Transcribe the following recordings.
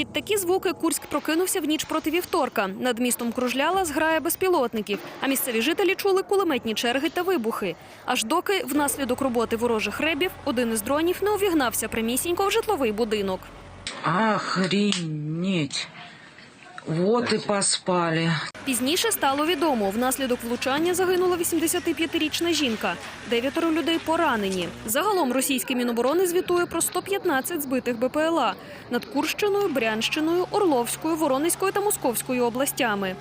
Під такі звуки Курськ прокинувся в ніч проти вівторка. Над містом кружляла зграя безпілотників, а місцеві жителі чули кулеметні черги та вибухи. Аж доки внаслідок роботи ворожих ребів один із дронів не увігнався прямісінько в житловий будинок. Охренеть. Вот і поспали. Пізніше стало відомо, внаслідок влучання загинула 85-річна жінка. Дев'ятеро людей поранені. Загалом російське міноборони звітує про 115 збитих БПЛА над Курщиною, Брянщиною, Орловською, Воронезькою та Московською областями.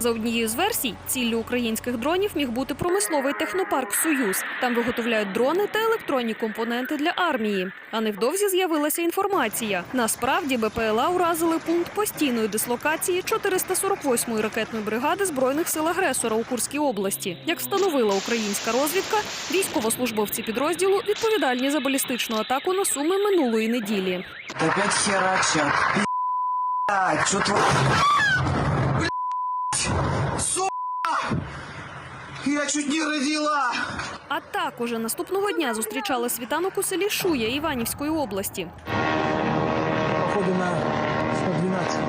За однією з версій, ціллю українських дронів міг бути промисловий технопарк Союз. Там виготовляють дрони та електронні компоненти для армії. А невдовзі з'явилася інформація. Насправді БПЛА уразили пункт постійної дислокації 448-ї ракетної бригади збройних сил агресора у Курській області. Як встановила українська розвідка, військовослужбовці підрозділу відповідальні за балістичну атаку на суми минулої неділі. Опять. Блять, что творит? Блять, сука! Я чуть не родила! А також наступного дня зустрічали світанок у селі Шуя Іванівської області. походу на 112.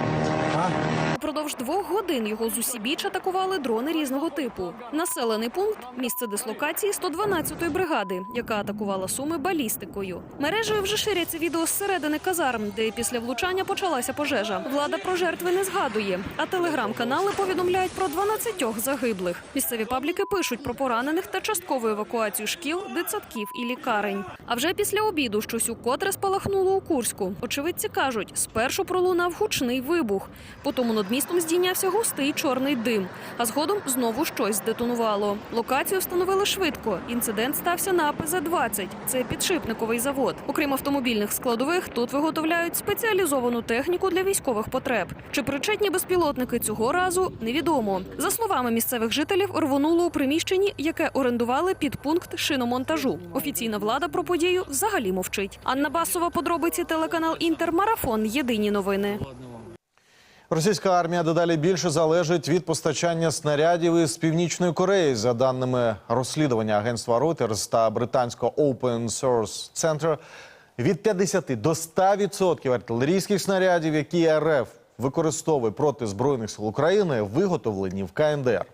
Упродовж двох годин його з усібіч атакували дрони різного типу. Населений пункт місце дислокації 112-ї бригади, яка атакувала суми балістикою. Мережею вже ширяться відео з середини казарм, де після влучання почалася пожежа. Влада про жертви не згадує, а телеграм-канали повідомляють про 12 загиблих. Місцеві пабліки пишуть про поранених та часткову евакуацію шкіл, дитсадків і лікарень. А вже після обіду щось укотре спалахнуло у Курську. Очевидці кажуть, спершу пролунав гучний вибух. Потім над містом здійнявся густий чорний дим, а згодом знову щось здетонувало. Локацію встановили швидко. Інцидент стався на АПЗ-20. Це підшипниковий завод. Окрім автомобільних складових, тут виготовляють спеціалізовану техніку для військових потреб. Чи причетні безпілотники цього разу невідомо. За словами місцевих жителів, рвонуло у приміщенні, яке орендували під пункт шиномонтажу. Офіційна влада про подію взагалі мовчить. Анна Басова, подробиці телеканал Інтер Марафон. Єдині новини. Російська армія дедалі більше залежить від постачання снарядів із північної Кореї. За даними розслідування агентства Reuters та британського Open Source Center, від 50 до 100% артилерійських снарядів, які РФ використовує проти збройних сил України, виготовлені в КНДР.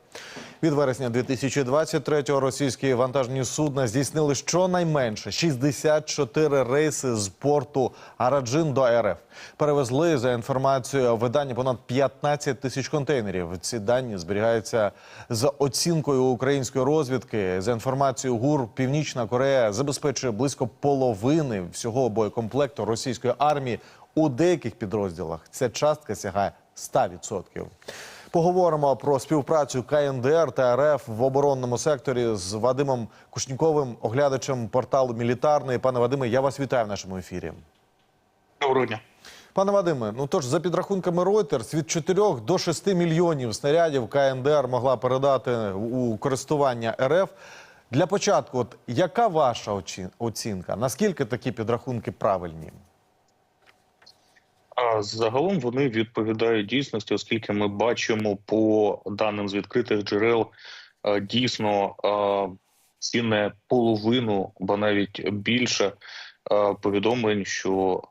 Від вересня 2023-го російські вантажні судна здійснили щонайменше 64 рейси з порту Араджин до РФ. Перевезли за інформацією видання понад 15 тисяч контейнерів. Ці дані зберігаються за оцінкою української розвідки. За інформацією ГУР, Північна Корея забезпечує близько половини всього боєкомплекту російської армії. У деяких підрозділах ця частка сягає 100%. Поговоримо про співпрацю КНДР та РФ в оборонному секторі з Вадимом Кушніковим, оглядачем порталу Мілітарний. Пане Вадиме, я вас вітаю в нашому ефірі. Доброго дня. Пане Вадиме, ну тож за підрахунками Reuters, від 4 до 6 мільйонів снарядів КНДР могла передати у користування РФ. Для початку, от яка ваша оцінка? Наскільки такі підрахунки правильні? А загалом вони відповідають дійсності, оскільки ми бачимо по даним з відкритих джерел е, дійсно е, ці не половину, бо навіть більше е, повідомлень, що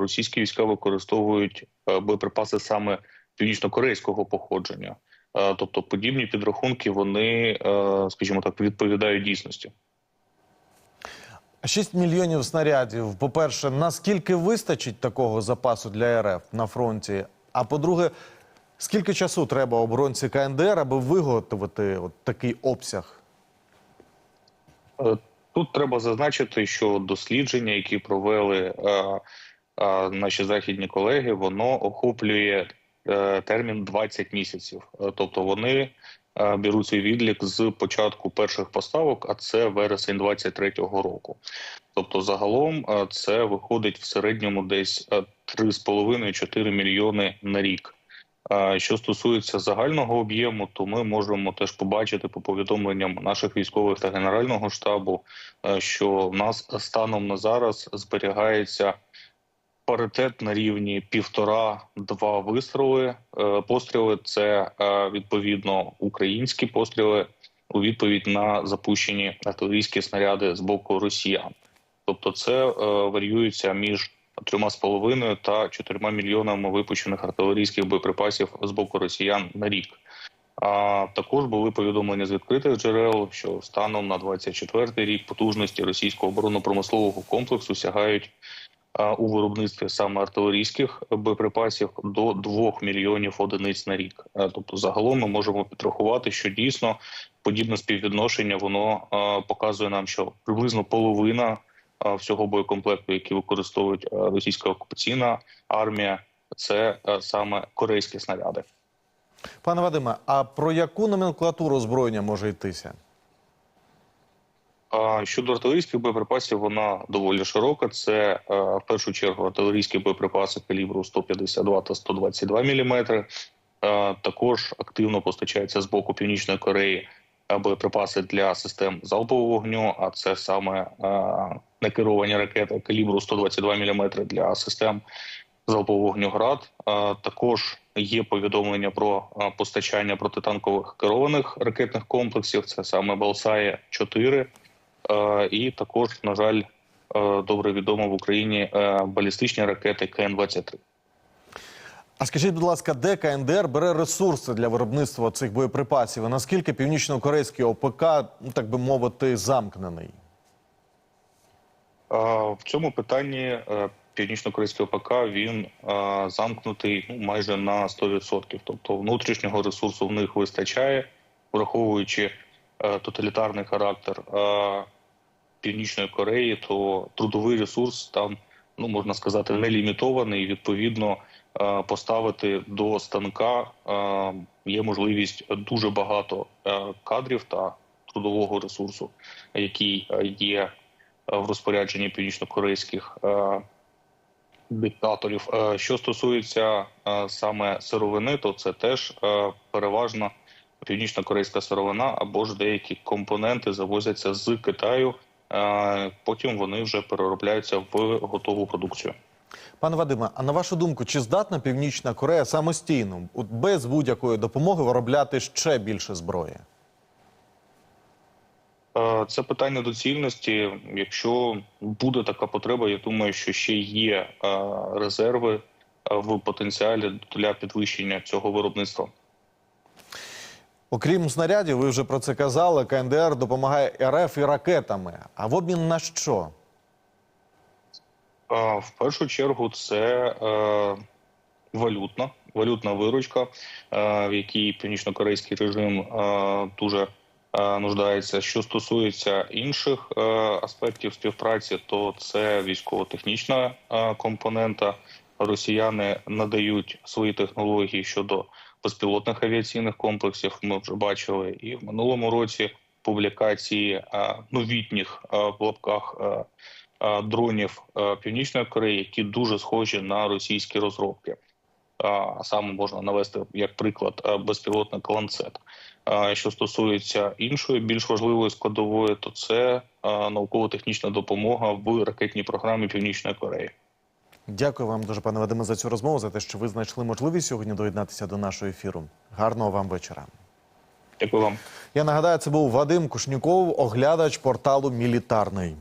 російські війська використовують боєприпаси саме північно-корейського походження. Тобто подібні підрахунки вони, скажімо так, відповідають дійсності. 6 мільйонів снарядів. По-перше, наскільки вистачить такого запасу для РФ на фронті? А по-друге, скільки часу треба оборонці КНДР, аби виготовити от такий обсяг? Е, Тут треба зазначити, що дослідження, які провели е, е, наші західні колеги, воно охоплює е, термін 20 місяців. Е, Тобто вони беруть свій відлік з початку перших поставок, а це вересень 23-го року. Тобто, загалом е, це виходить в середньому десь е, 3,5-4 мільйони на рік. Що стосується загального об'єму, то ми можемо теж побачити по повідомленням наших військових та генерального штабу, е, що в нас станом на зараз зберігається паритет на рівні півтора-два вистріли. Е, Постріли це е, відповідно українські постріли у відповідь на запущені артилерійські снаряди з боку росіян. Тобто, це е, варіюється між трьома з половиною та чотирма мільйонами випущених артилерійських боєприпасів з боку росіян на рік. А також були повідомлення з відкритих джерел, що станом на 24-й рік потужності російського оборонно-промислового комплексу сягають у виробництві саме артилерійських боєприпасів до 2 мільйонів одиниць на рік. Тобто, загалом ми можемо підрахувати, що дійсно подібне співвідношення воно показує нам, що приблизно половина всього боєкомплекту, який використовують російська окупаційна армія, це саме корейські снаряди. Пане Вадиме, а про яку номенклатуру озброєння може йтися? Щодо артилерійських боєприпасів, вона доволі широка. Це е, в першу чергу артилерійські боєприпаси калібру 152 та 122 мм. Також активно постачаються з боку Північної Кореї е, боєприпаси для систем залпового вогню. А це саме е, некеровані ракети калібру 122 мм для систем залпового вогню ГРАД. Е, Також є повідомлення про е, постачання протитанкових керованих ракетних комплексів. Це саме Балсає 4 Е, і також, на жаль, е, добре відомо в Україні е, балістичні ракети КН-23. А скажіть, будь ласка, де КНДР бере ресурси для виробництва цих боєприпасів? І наскільки північно-корейський ОПК, ну так би мовити, замкнений? Е, В цьому питанні е, північно-корейський ОПК він е, замкнутий ну, майже на 100%. Тобто внутрішнього ресурсу в них вистачає, враховуючи е, тоталітарний характер е, Північної Кореї, то трудовий ресурс там, ну можна сказати, не лімітований. І, Відповідно, е, поставити до станка е, є можливість дуже багато е, кадрів та трудового ресурсу, який є в розпорядженні північнокорейських диктаторів. Що стосується саме сировини, то це теж переважно північно-корейська сировина або ж деякі компоненти завозяться з Китаю. Е, Потім вони вже переробляються в готову продукцію. Пане Вадиме, а на вашу думку, чи здатна Північна Корея самостійно, без будь-якої допомоги, виробляти ще більше зброї? Е, Це питання доцільності. Якщо буде така потреба, я думаю, що ще є е, резерви в потенціалі для підвищення цього виробництва. Окрім снарядів, ви вже про це казали. КНДР допомагає РФ і ракетами. А в обмін на що? В першу чергу це е, валютна, валютна виручка, е, в якій північно-корейський режим е, дуже е, нуждається. Що стосується інших е, аспектів співпраці, то це військово-технічна е, компонента. Росіяни надають свої технології щодо безпілотних авіаційних комплексів. Ми вже бачили і в минулому році публікації е, новітніх е, в лапках. е, дронів Північної Кореї, які дуже схожі на російські розробки. А саме можна навести як приклад безпілотник ланцет. Що стосується іншої більш важливої складової, то це науково-технічна допомога в ракетній програмі Північної Кореї. Дякую вам дуже, пане Вадиме, за цю розмову, за те, що ви знайшли можливість сьогодні доєднатися до нашого ефіру. Гарного вам вечора. Дякую вам. Я нагадаю, це був Вадим Кушніков, оглядач порталу Мілітарний.